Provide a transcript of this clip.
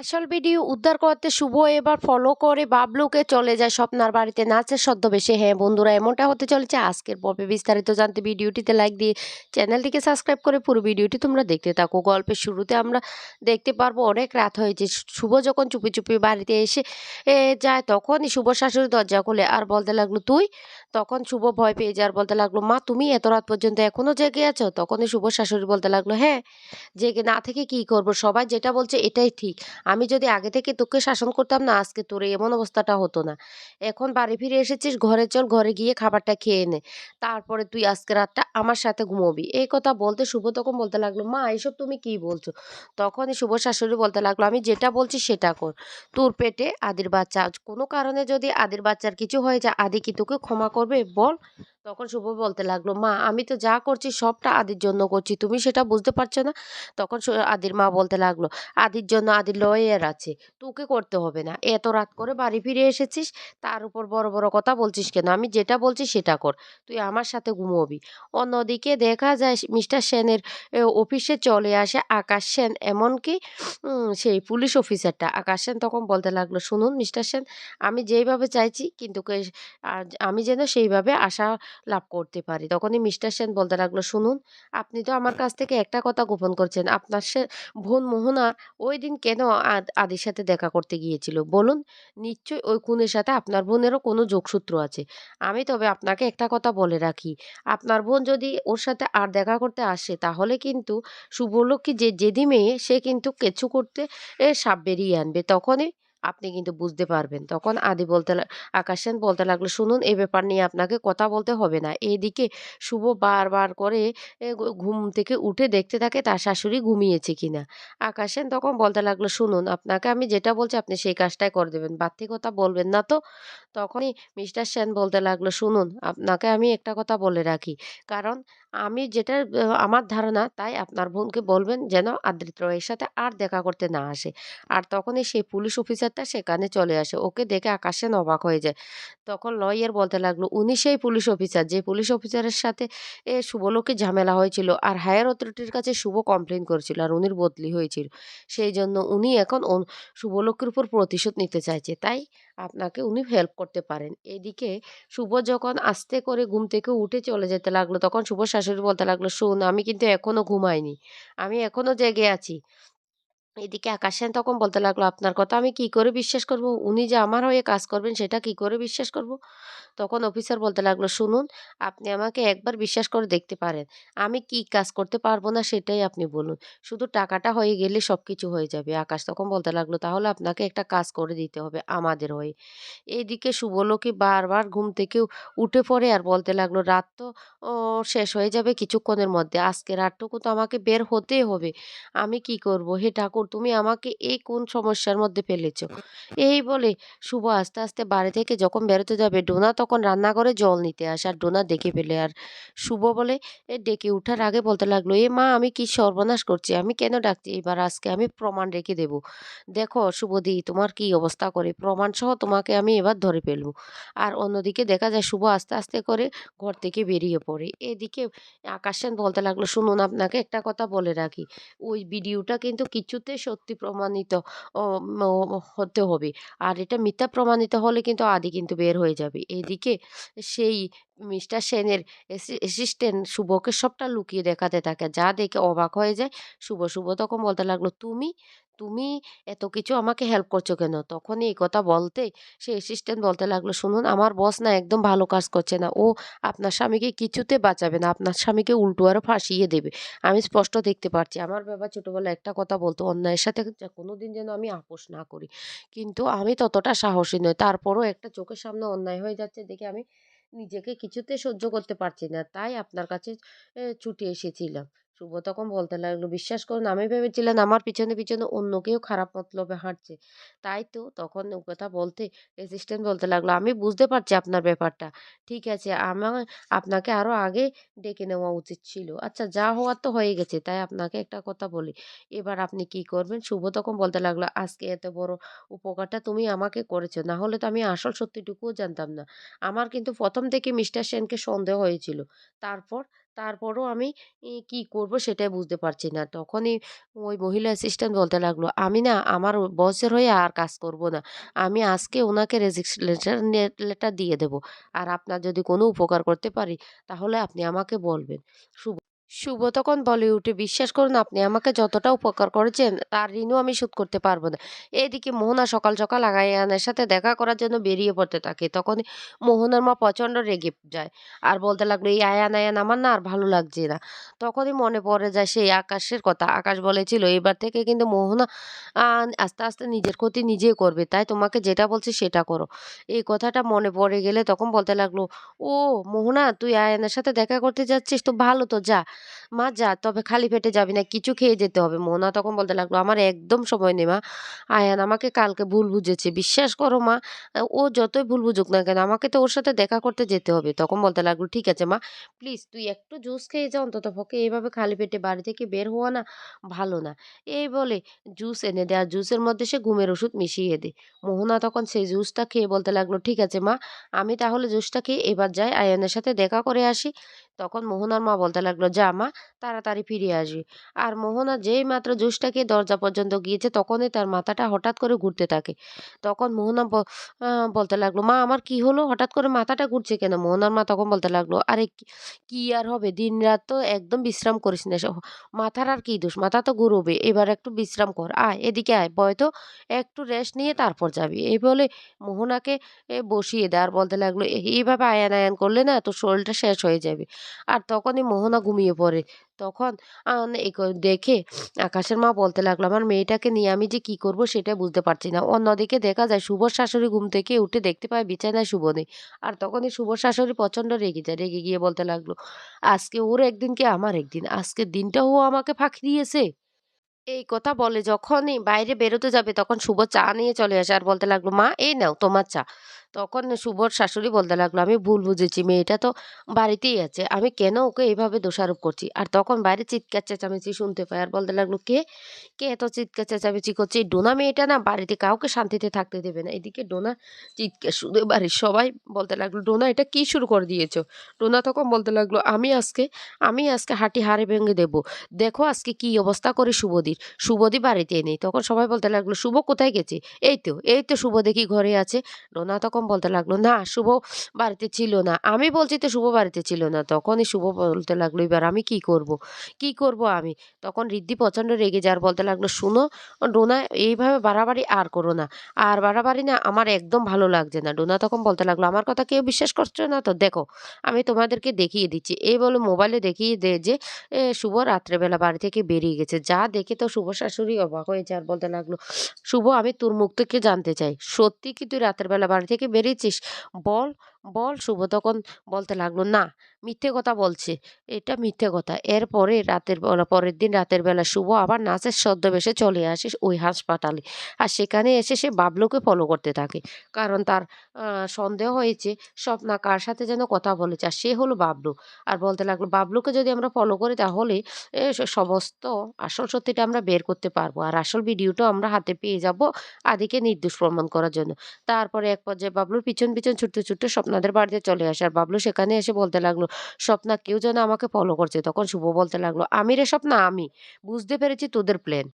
আসল ভিডিও উদ্ধার করতে শুভ এবার ফলো করে বাবলুকে চলে যায় স্বপ্নার বাড়িতে। নাচের ছদ্মবেশে হ্যাঁ বন্ধুরা, এমনটা হতে চলেছে। আজকের পর্বে বিস্তারিত জানতে ভিডিওটিতে লাইক দিয়ে চ্যানেলটিকে সাবস্ক্রাইব করে পুরো ভিডিওটি তোমরা দেখতে থাকো। গল্পের শুরুতে আমরা দেখতে পারব, অনেক রাত হয়েছে। শুভ যখন চুপি চুপি বাড়িতে এসে যায় তখনই শুভ শাশুড়ি দরজা খুলে আর বলতে লাগল, তুই? তখন শুভ ভয় পেয়ে যায় আর বলতে লাগল, মা, তুমি এত রাত পর্যন্ত এখনও জেগে আছো? তখনই শুভ শাশুড়ি বলতে লাগল হ্যাঁ জেগে না থেকে কি করব? সবাই যেটা বলছে এটাই ঠিক। আমি যদি আগে থেকে তোকে শাসন করতাম না, আজকে তোর এমন অবস্থাটা হতো না। এখন বাড়ি ফিরে এসেছিস, ঘরে চল, ঘরে গিয়ে খাবারটা খেয়ে নে। তারপরে তুই আজকে রাতটা আমার সাথে ঘুমোবি। এই কথা বলতে শুভ তখন বলতে লাগল, মা এইসব তুমি কি বলছো? তখনই শুভ শাশুড়ি বলতে লাগল, আমি যেটা বলছি সেটা কর। তোর পেটে আদির বাচ্চা কোনো কারণে যদি আদির বাচ্চার কিছু হয়ে যায়, আদি কি তোকে ক্ষমা করবে? বল। তখন শুভ বলতে লাগল, মা, আমি তো যা করছি সবটা আদির জন্য করছি, তুমি সেটা বুঝতে পারছ না? তখন আদির মা বলতে লাগল, আদির জন্য আদির লয়ার আছে, তোকে করতে হবে না, এত রাত করে বাড়ি ফিরে এসেছিস, তার উপর বড় বড় কথা বলছিস কেন? আমি যেটা বলছি সেটা কর, তুই আমার সাথে ঘুমোবি। অন্যদিকে দেখা যায় মিস্টার সেনের অফিসে চলে আসে আকাশ সেন, এমনকি সেই পুলিশ অফিসারটা। আকাশ সেন তখন বলতে লাগল, শুনুন মিস্টার সেন, আমি যেইভাবে চাইছি, কিন্তু আমি যেন সেইভাবে আশা লাভ করতে পারি। তখনই মিস্টার সেন বলতে লাগল, শুনুন, আপনি তো আমার কাছ থেকে একটা কথা গোপন করছেন। আপনার সে বোন মোহনা ওই দিন কেন আদ- আদির সাথে দেখা করতে গিয়েছিল? বলুন, নিশ্চয়ই ওই খুনের সাথে আপনার বোনেরও কোনো যোগসূত্র আছে। আমি তবে আপনাকে একটা কথা বলে রাখি। আপনার বোন যদি ওর সাথে আর দেখা করতে আসে, তাহলে কিন্তু শুভলক্ষ্মী যে, জেদি মেয়ে, সে কিন্তু কিছু করতে সাপ বেরিয়ে আনবে। তখনই আপনি কিন্তু বুঝতে পারবেন। তখন আদি বলতে লা- আকাশ সেন বলতে লাগল শুনুন এই ব্যাপার নিয়ে আপনাকে কথা বলতে হবে না। এদিকে শুভ বারবার করে এ, ঘুম থেকে উঠে দেখতে থাকে তার শাশুড়ি ঘুমিয়েছে কিনা আকাশ সেন তখন বলতে লাগল শুনুন আপনাকে আমি যেটা বলছি আপনি সেই কাজটাই করে দেবেন। বাড়তি কথা বলবেন না তো? তখনই মিস্টার সেন বলতে লাগল শুনুন আপনাকে আমি একটা কথা বলে রাখি। কারণ আমি যেটা আমার ধারণা তাই আপনার বোনকে বলবেন যেন আদ্রিত রয়ের সাথে আর দেখা করতে না আসে। আর তখনই সেই পুলিশ অফিসারটা সেখানে চলে আসে। ওকে দেখে আকাশ অবাক হয়ে যায়। তখন লয়ার বলতে লাগল, উনি সেই পুলিশ অফিসার। যে পুলিশ অফিসারের সাথে, এ, শুভলোকে ঝামেলা হয়েছিল আর হায়ার অথরিটির কাছে শুভ কমপ্লেন করেছিল আর উনির বদলি হয়েছিল। সেই জন্য উনি এখন শুভলোকের উপর প্রতিশোধ নিতে চাইছে। তাই আপনাকে উনি হেল্প করতে পারেন। এদিকে শুভ যখন আস্তে করে ঘুম থেকে উঠে চলে যেতে লাগল, তখন শুভ শাশুড়ি বলতে লাগল, শোন, আমি কিন্তু এখনও ঘুমাইনি, আমি এখনও জেগে আছি। এদিকে আকাশেন তখন বলতে লাগল, আপনার কথা আমি কি করে বিশ্বাস করব? উনি যে আমার হয়ে কাজ করবেন, সেটা কি করে বিশ্বাস করব? তখন অফিসার বলতে লাগল, শুনুন, আপনি আমাকে একবার বিশ্বাস করে দেখতে পারেন। আমি কি কাজ করতে পারব না সেটাই আপনি বলুন। শুধু টাকাটা হয়ে গেলে সব কিছু হয়ে যাবে। আকাশ তখন বলতে লাগল, তাহলে আপনাকে একটা কাজ করে দিতে হবে আমাদের হয়ে। এইদিকে শুভলোকে বারবার ঘুম থেকে উঠে পড়ে আর বলতে লাগল, রাত তো শেষ হয়ে যাবে কিছুক্ষণের মধ্যে। আজকে রাতটুকু তো আমাকে বের হতেই হবে। আমি কি করব? হে ঠাকুর, তুমি আমাকে এই কোন সমস্যার মধ্যে ফেলেছো? এই বলে শুভ আস্তে আস্তে বাড়ি থেকে যখন বেরোতে যাবে, ডোনা তখন রান্না করে জল নিতে আসে আর ডোনা ডেকে ফেলে। আর শুভ বলে, এ, ডেকে উঠার আগে বলতে লাগল, এ, মা, আমি কি সর্বনাশ করছি? আমি কেন ডাকছি? এবার আজকে আমি প্রমাণ রেখে দেব। দেখো, শুভদি, তোমার কি অবস্থা করে? প্রমাণ সহ তোমাকে আমি এবার ধরে ফেলব। আর অন্যদিকে দেখা যায়, শুভ আস্তে আস্তে করে ঘর থেকে বেরিয়ে পড়ে। এদিকে আকাশ সেন বলতে লাগল, শুনুন, আপনাকে একটা কথা বলে রাখি। ওই ভিডিওটা কিন্তু কিছুতে সত্যি প্রমাণিত হতে হবে। আর এটা মিথ্যা প্রমাণিত হলে কিন্তু আদি কিন্তু বের হয়ে যাবে। এদিকে সেই মিস্টার সেনের অ্যাসিস্ট্যান্ট শুভকে সবটা লুকিয়ে দেখাতে থাকে। যা দেখে অবাক হয়ে যায়। শুভ শুভ তখন বলতে লাগল, তুমি তুমি এত কিছু আমাকে হেল্প করছ কেন? তখনই এই কথা বলতে সে অ্যাসিস্ট্যান্ট বলতে লাগল, শুনুন, আমার বস না একদম ভালো কাজ করছে না। ও আপনার স্বামীকে কিছুতে বাঁচাবে না। আপনার স্বামীকে উল্টো আরও ফাঁসিয়ে দেবে। আমি স্পষ্ট দেখতে পারছি। আমার বাবা ছোটবেলায় একটা কথা বলতো, অন্যায়ের সাথে কোনো দিন যেন আমি আপোষ না করি। কিন্তু আমি ততটা সাহসী নই। তারপরও একটা চোখের সামনে অন্যায় হয়ে যাচ্ছে দেখে আমি নিজেকে কিছুতে সহ্য করতে পারছি না। তাই আপনার কাছে ছুটে এসেছিলাম। শুভ তখন বলতে লাগল, বিশ্বাস করুন, আমি ভেবেছিলাম আমার পিছনে পিছনে অন্য কেউ খারাপ মতলবে হাঁটছে। তাই তো তখন ও কথা বলতে অ্যাসিস্ট্যান্ট বলতে লাগল, আমি বুঝতে পারছি আপনার ব্যাপারটা। ঠিক আছে, আমার, আপনাকে আরও আগে ডেকে নেওয়া উচিত ছিল। আচ্ছা যা হওয়ার তো হয়ে গেছে, তাই আপনাকে একটা কথা বলি। এবার আপনি কি করবেন? শুভ তখন বলতে লাগল, আজকে এত বড় উপকারটা তুমি আমাকে করেছ, না হলে তো আমি আসল সত্যিটুকুও জানতাম না। আমার কিন্তু প্রথম থেকে মিস্টার সেনকে সন্দেহ হয়েছিল। তারপর তারপরও আমি কি করব সেটাই বুঝতে পারছি না। তখনই ওই মহিলা অ্যাসিস্ট্যান্ট বলতে লাগল, "আমি না আমার বসের হয়ে আর কাজ করব না। আমি আজকে ওনাকে রেজিগনেশন লেটার দিয়ে দেব। আর আপনার যদি কোনো উপকার করতে পারি তাহলে আপনি আমাকে বলবেন।" শুভ শুভ তখন বলে উঠে, "বিশ্বাস করুন আপনি আমাকে যতটা উপকার করেছেন তার ঋণও আমি শোধ করতে পারব না।" এদিকে মোহনা সকাল, সকাল আয়ানের সাথে দেখা করার জন্য বেরিয়ে পড়তে থাকে। তখনই মোহনার মা প্রচণ্ড রেগে যায়। আর বলতে লাগল, "এই আয়ান, আয়ান আমার না আর ভালো লাগছে না।" তখনই মনে পড়ে যায় সেই আকাশের কথা। আকাশ বলেছিল, "এবার থেকে কিন্তু মোহনা আস্তে, আস্তে নিজের ক্ষতি নিজেই করবে। তাই তোমাকে যেটা বলছি সেটা করো।" এই কথাটা মনে পড়ে গেলে তখন বলতে লাগল, "ও মোহনা তুই আয়ানের সাথে দেখা করতে যাচ্ছিস? তো ভালো তো যা। মা যা তবে খালি পেটে যাবি না, কিছু খেয়ে যেতে হবে।" মোহনা তখন বলতে লাগল, "আমার একদম সময় নেই মা। আয়ান আমাকে কালকে ভুল বুঝেছে। বিশ্বাস করো মা, ও যতই ভুল বুঝুক না কেন আমাকে তো ওর সাথে দেখা করতে যেতে হবে।" তখন বলতে লাগল, "ঠিক আছে মা, প্লিজ তুই একটু জুস খেয়ে যা অন্ততপক্ষে। এইভাবে খালি পেটে বাড়ি থেকে বের হওয়া না ভালো না।" এই বলে জুস এনে দেয় আর জুসের মধ্যে সে ঘুমের ওষুধ মিশিয়ে দেয়। মোহনা তখন সেই জুসটা খেয়ে বলতে লাগল, "ঠিক আছে মা, আমি তাহলে জুসটা খেয়ে এবার যাই আয়ানের সাথে দেখা করে আসি।" তখন মোহনার মা বলতে লাগল, "যা মা, তাড়াতাড়ি ফিরে আসবি।" আর মোহনা যেই মাত্র জুসটা খেয়ে দরজা পর্যন্ত গিয়েছে তখনই তার মাথাটা হঠাৎ করে ঘুরতে থাকে। তখন মোহনা বলতে লাগল, "মা আমার কি হলো? হঠাৎ করে মাথাটা ঘুরছে কেন?" মোহনার মা তখন বলতে লাগল, "আরে কি আর হবে? দিন রাত তো একদম বিশ্রাম করিস না। মাথার আর কি দোষ? মাথা তো ঘুরোবে। এবার একটু বিশ্রাম কর। আয় এদিকে আয়, বয় তো। একটু রেস্ট নিয়ে তারপর যাবি।" এই বলে মোহনাকে বসিয়ে দেয় আর বলতে লাগল, "এ এইভাবে আয়ান, আয়ান করলে না তোর শরীরটা শেষ হয়ে যাবে।" আর তখনই মোহনা ঘুমিয়ে পড়ে। তখন দেখে আকাশের মা বলতে লাগল, "আমার মেয়েটাকে নিয়ে আমি যে কি করব সেটা বুঝতে পারছি না।" অন্যদিকে দেখা যায় শুভর শাশুড়ি ঘুম থেকে উঠে দেখতে পায় বিছানায় শুভ নেই। আর তখনই শুভর শাশুড়ি প্রচণ্ড রেগে যায়। রেগে গিয়ে বলতে লাগল, "আজকে ওর একদিন কি আমার একদিন। আজকের দিনটাও ও আমাকে ফাঁকি দিয়েছে।" এই কথা বলে যখনই বাইরে বেরোতে যাবে তখন শুভ চা নিয়ে চলে আসে আর বলতে লাগল, "মা এই নাও তোমার চা।" তখন শুভর শাশুড়ি বলতে লাগল, "আমি ভুল বুঝেছি। মেয়েটা তো বাড়িতেই আছে। আমি কেন ওকে এভাবে দোষারোপ করছি?" আর তখন বাইরে চিৎকার চেঁচামেচি শুনতে পাই আর বলতে লাগল, "কে? কে এত চিৎকার চেঁচামেচি করছে? এই ডোনা মেয়েটা না বাড়িতে কাউকে শান্তিতে থাকতে দেবে না।" এদিকে ডোনা চিৎকার শুনে বাড়ির সবাই বলতে লাগল, "ডোনা এটা কি শুরু করে দিয়েছ?" ডোনা তখন বলতে লাগল, "আমি আজকে আমি আজকে হাঁটি হাড়ে ভেঙে দেব। দেখো আজকে কি অবস্থা করি শুভদির। শুভদি বাড়িতে নেই।" তখন সবাই বলতে লাগল, "শুভ কোথায় গেছে?" "এই তো, এই তো শুভ দেখি ঘরে আছে।" ডোনা তখন বলতে লাগল, "না শুভ বাড়িতে ছিল না। আমি বলছি তো শুভ বাড়িতে ছিল না।" তখনই শুভ বলতে লাগল, "এবার আমি কি করব? কি করব আমি?" তখন ঋদ্ধি প্রচণ্ড রেগে যায় আর বলতে লাগল, "শুনো ডোনা এইভাবে বাড়াবাড়ি আর করো না। আর বাড়াবাড়ি না আমার একদম ভালো লাগছে না।" ডোনা তখন বলতে লাগল, "আমার কথা কেউ বিশ্বাস করছ না তো? দেখো আমি তোমাদেরকে দেখিয়ে দিচ্ছি।" এই বলে মোবাইলে দেখিয়ে দেয় যে শুভ রাত্রেবেলা বাড়ি থেকে বেরিয়ে গেছে। যা দেখে তো শুভ শাশুড়ি অবাক হয়ে যায় আর বলতে লাগল, "শুভ আমি তোর মুখ থেকে জানতে চাই। সত্যি কি তুই রাতের বেলা বাড়ি থেকে বেরিয়েছিস? বল, বল।" শুভ তখন বলতে লাগল, "না, মিথ্যে কথা বলছে। এটা মিথ্যে কথা।" এরপরে রাতের বেলা পরের দিন রাতের বেলা শুভ আবার নাচের ছদ্মবেশে চলে আসে ওই হাসপাতালে। আর সেখানে এসে সে বাবলুকে ফলো করতে থাকে। কারণ তার সন্দেহ হয়েছে স্বপ্না কার সাথে যেন কথা বলেছে। আর সে হলো বাবলু। আর বলতে লাগল, "বাবলুকে যদি আমরা ফলো করি তাহলে সমস্ত আসল সত্যিটা আমরা বের করতে পারব। আর আসল ভিডিওটাও আমরা হাতে পেয়ে যাব আদিকে নির্দোষ প্রমাণ করার জন্য।" তারপরে এক পর্যায়ে বাবলুর পিছন, পিছন ছুটতে, ছুটতে স্বপ্নাদের বাড়িতে চলে আসে। আর বাবলু সেখানে এসে বলতে লাগল, "স্বপ্না কেউ যেন আমাকে ফলো করছে।" তখন শুভ বলতে লাগল, "আমি রে স্বপ্না আমি। বুঝতে পেরেছি তোদের প্ল্যান।"